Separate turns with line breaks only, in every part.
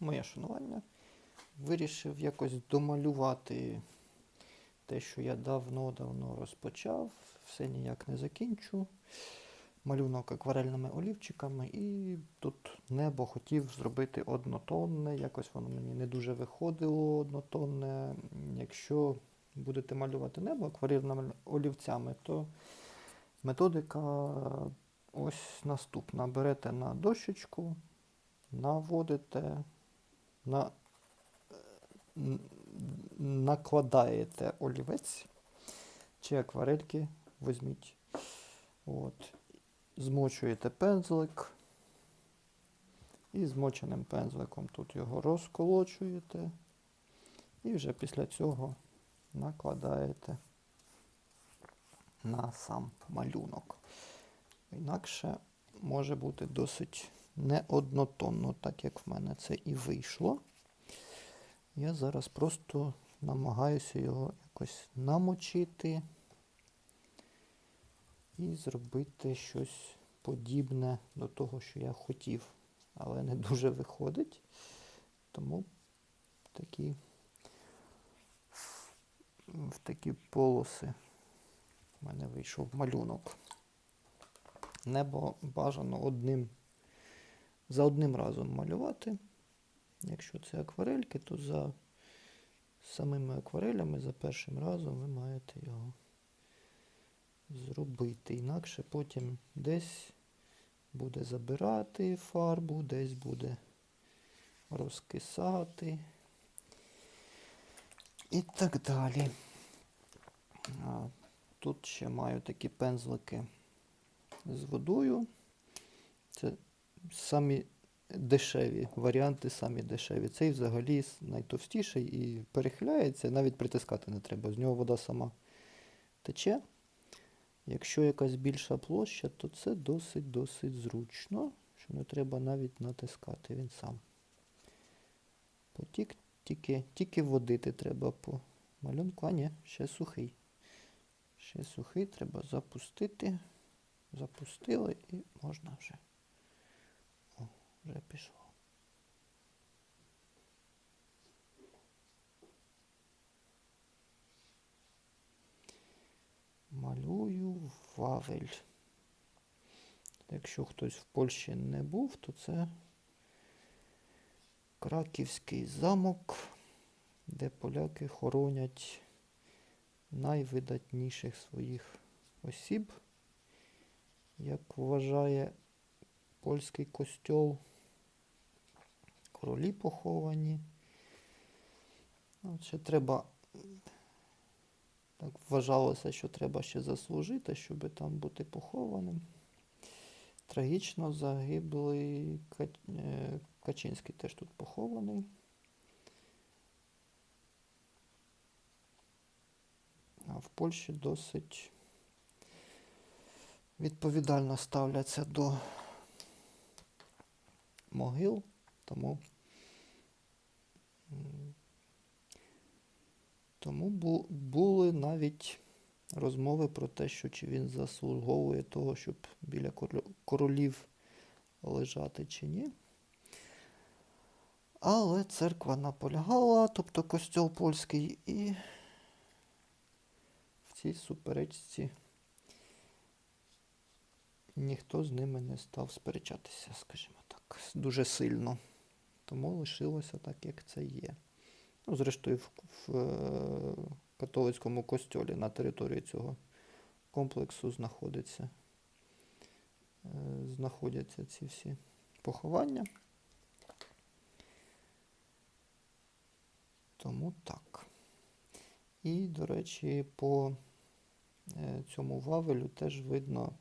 моє шанування. Вирішив якось домалювати те, що я давно-давно розпочав, все ніяк не закінчу. Малюнок акварельними олівчиками, і тут небо хотів зробити однотонне. Якось воно мені не дуже виходило однотонне. Якщо будете малювати небо акварельними олівцями, то методика ось наступна. Берете на дощечку, наводите, на, накладаєте олівець чи акварельки візьміть. От. Змочуєте пензлик. І змоченим пензликом тут його розколочуєте. І вже після цього накладаєте на сам малюнок. Інакше може бути досить неоднотонно, так як в мене це і вийшло. Я зараз просто намагаюся його якось намочити і зробити щось подібне до того, що я хотів, але не дуже виходить. Тому такі, в такі полоси в мене вийшов малюнок. Небо бажано одним, за одним разом малювати. Якщо це акварельки, то за самими акварелями, за першим разом ви маєте його зробити. Інакше потім десь буде забирати фарбу, десь буде розкисати і так далі. А, Тут ще маю такі пензлики з водою. Це самі дешеві варіанти, самі дешеві. Цей взагалі найтовстіший і перехиляється, навіть притискати не треба. З нього вода сама тече. Якщо якась більша площа, то це досить-досить зручно, що не треба навіть натискати він сам. Потік тільки, тільки водити треба по малюнку. А ні, ще сухий. Ще сухий, треба запустити. Запустили і можна вже. Вже пішло. Малюю Вавель. Якщо хтось в Польщі не був, то це Краківський замок, де поляки хоронять найвидатніших своїх осіб, як вважає польський костьол. Королі поховані. Ну, ще треба. Так вважалося, що треба ще заслужити, щоб там бути похованим. Трагічно загиблий е, Качинський теж тут похований. А в Польщі досить відповідально ставляться до могил, тому, тому бу- були навіть розмови про те, що чи він заслуговує того, щоб біля королів лежати чи ні. Але церква наполягала, тобто костьол польський, і в цій суперечці ніхто з ними не став сперечатися, скажімо так, дуже сильно. Тому лишилося так, як це є. Ну, зрештою, в, в е, католицькому костьолі на території цього комплексу знаходиться, е, знаходяться ці всі поховання. Тому так. І, до речі, по е, цьому вавелю теж видно,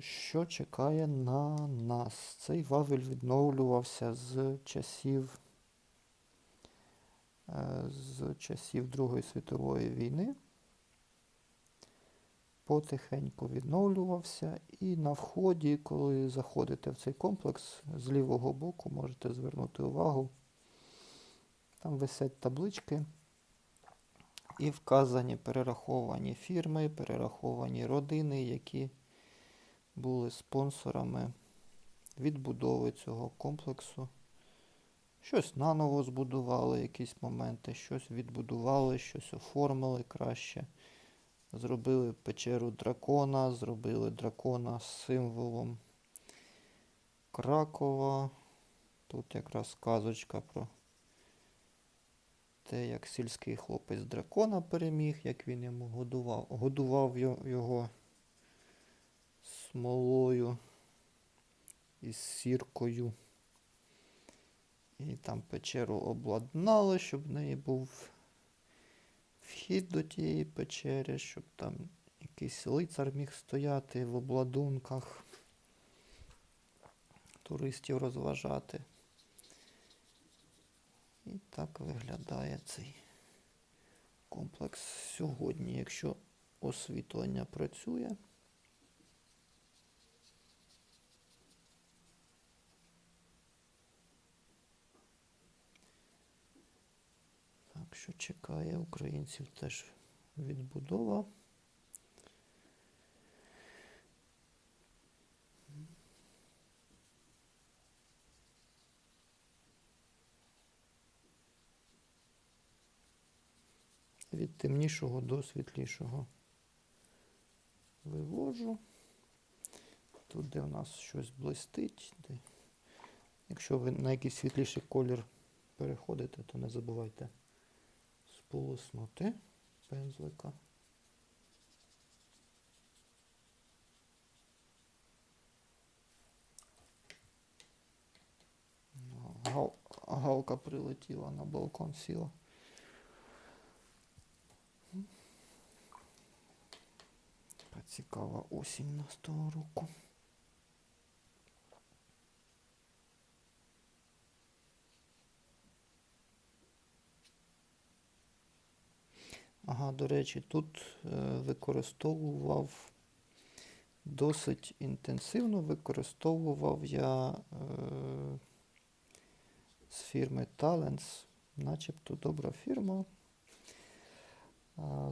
що чекає на нас. Цей вавель відновлювався з часів, е, з часів Другої світової війни. Потихеньку відновлювався, і на вході, коли заходите в цей комплекс, з лівого боку можете звернути увагу. Там висять таблички і вказані перераховані фірми, перераховані родини, які були спонсорами відбудови цього комплексу. Щось наново збудували, якісь моменти, щось відбудували, щось оформили краще. Зробили печеру дракона, зробили дракона з символом Кракова. Тут якраз казочка про те, як сільський хлопець дракона переміг, як він йому годував, годував його смолою із сіркою. І там печеру обладнали, щоб в неї був вхід до тієї печери, щоб там якийсь лицар міг стояти в обладунках, туристів розважати. І так виглядає цей комплекс сьогодні, якщо освітлення працює. Так що чекає українців теж відбудова. Від темнішого до світлішого вивожу. Тут, де в нас щось блистить. Де... Якщо ви на якийсь світліший колір переходите, то не забувайте сполоснути пензлика. Гал, галка прилетіла на балкон сіла. Така цікава осінь нас того року. Ага, до речі, тут е, використовував досить інтенсивно використовував я е, з фірми Talents, начебто добра фірма.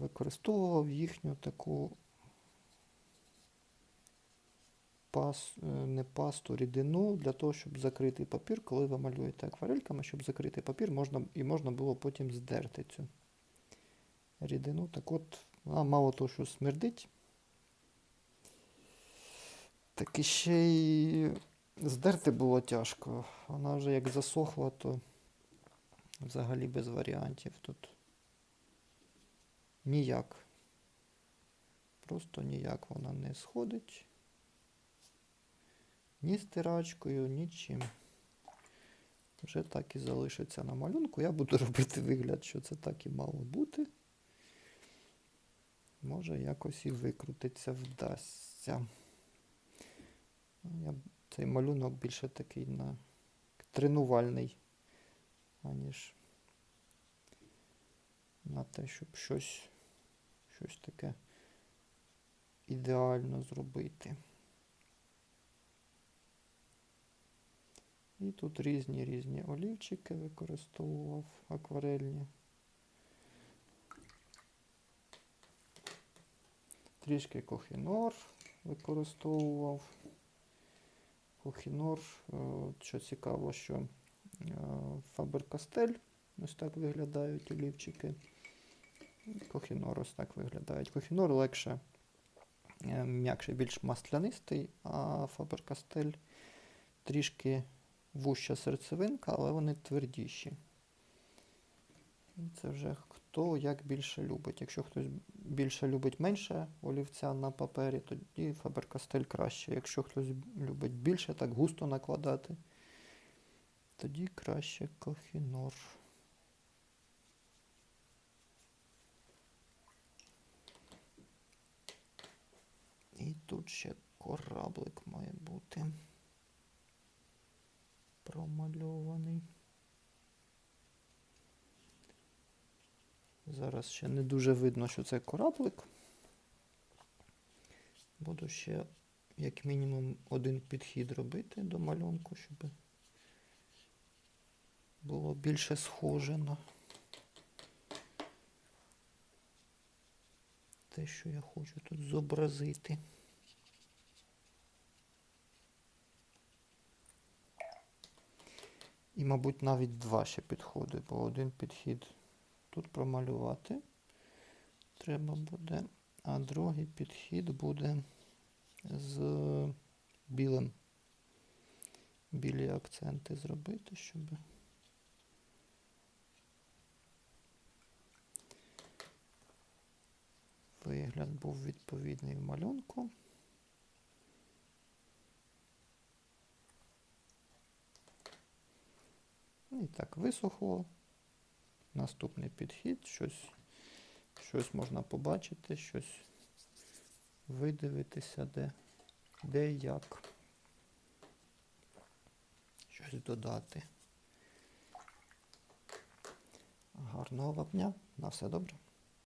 Використовував їхню таку пас, е, не пасту, рідину для того, щоб закрити папір, коли ви малюєте акварельками, щоб закрити папір, можна, і можна було потім здерти цю рідину. Так от, вона мало того, що смердить, так і ще й здерти було тяжко. Вона вже як засохла, то взагалі без варіантів тут ніяк. Просто ніяк вона не сходить. Ні стирачкою, нічим. Вже так і залишиться на малюнку. Я буду робити вигляд, що це так і мало бути. Може якось і викрутиться, вдасться. Я, цей малюнок більше такий на тренувальний, аніж на те, щоб щось, щось таке ідеально зробити. І тут різні різні олівчики використовував акварельні. Трішки кохінор використовував. Кохінор, е, що цікаво, що Фабер-Кастель, ось так виглядають олівчики. Кохінор ось так виглядають. Кохінор легше, е, м'якший, більш маслянистий, а Фабер-Кастель трішки вуща серцевинка, але вони твердіші. Це вже хто як більше любить. Якщо хтось більше любить менше олівця на папері, тоді Фабер-Кастель краще. Якщо хтось любить більше так густо накладати, тоді краще Кохінор. І тут ще кораблик має бути промальований. Зараз ще не дуже видно, що це кораблик. Буду ще, як мінімум, один підхід робити до малюнку, щоб було більше схоже на те, що я хочу тут зобразити. І, мабуть, навіть два ще підходи, бо один підхід тут промалювати треба буде, а другий підхід буде з білим. Білі акценти зробити, щоб. Вигляд був відповідний в малюнку. І так, висохло. Наступний підхід, щось, щось можна побачити, щось видивитися, де, де як. Щось додати. Гарного вам дня. На все добре.